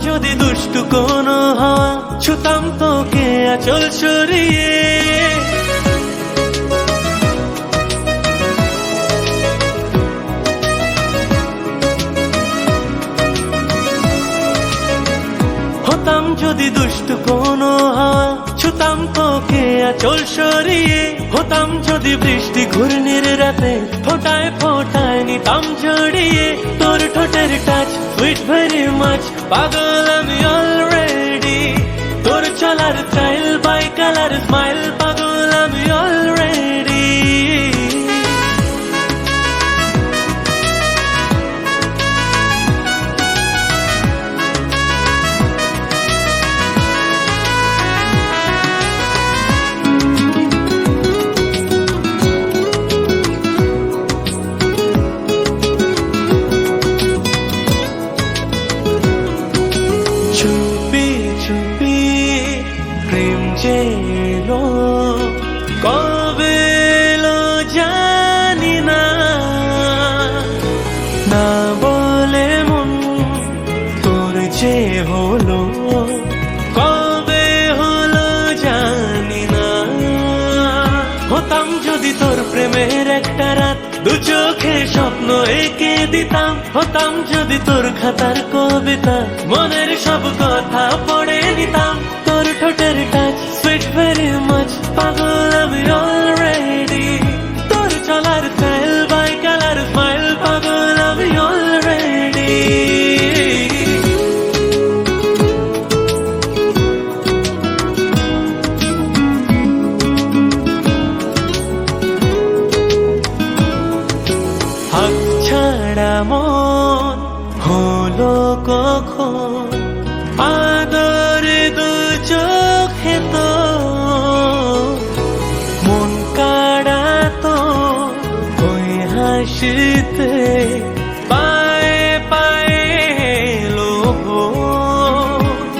যদি দুষ্টু কোনো হাওয়া ছুতাম তোকে আচল সরিয়ে হতাম যদি দুষ্টু কোনো ছুতাম তোকে আচল সরিয়ে হতাম যদি বৃষ্টি ঘূর্ণির রাতে ফোটায় ফোটায় নিতাম জড়িয়ে তোর পাগল আমি অলরেডি তোর চলার স্টাইল বাই কালার স্মাইল পাগল আমি অলরেডি চেলো কবে এলো জানি না। না বলে মন তোর যে হলো, কবে হলো জানি না। হতাম যদি তোর প্রেমের একটা রাত, দু চোখে স্বপ্ন এঁকে দিতাম। হতাম যদি তোর খাতার কবিতা, মনের সব কথা পড়ে নিতাম। তোর ঠোঁটের টাচ সুইট ভেরি মাছ পাগল আমি অলরেডি তোর চলার স্টাইল বাই কালার স্মাইল পাগল আমি অলরেডি হাত ছাড়া মন হলো কখন আদরে হাসিতে পায়ে পায়ে লোভ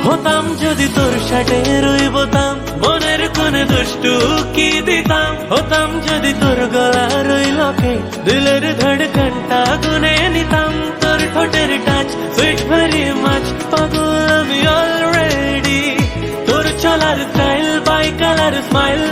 হতাম যদি তোর সাথে রইবতাম মনের কোনে দুষ্টু কি দিতাম হতাম যদি তোর গলা রইলকে দিলের ধড়কনটা গুনে নিতাম তোর ঠোঁটের টাচ সুইট ভেরি মাছ পাগল আমি অলরেডি তোর চলার স্টাইল বাই কালার স্মাইল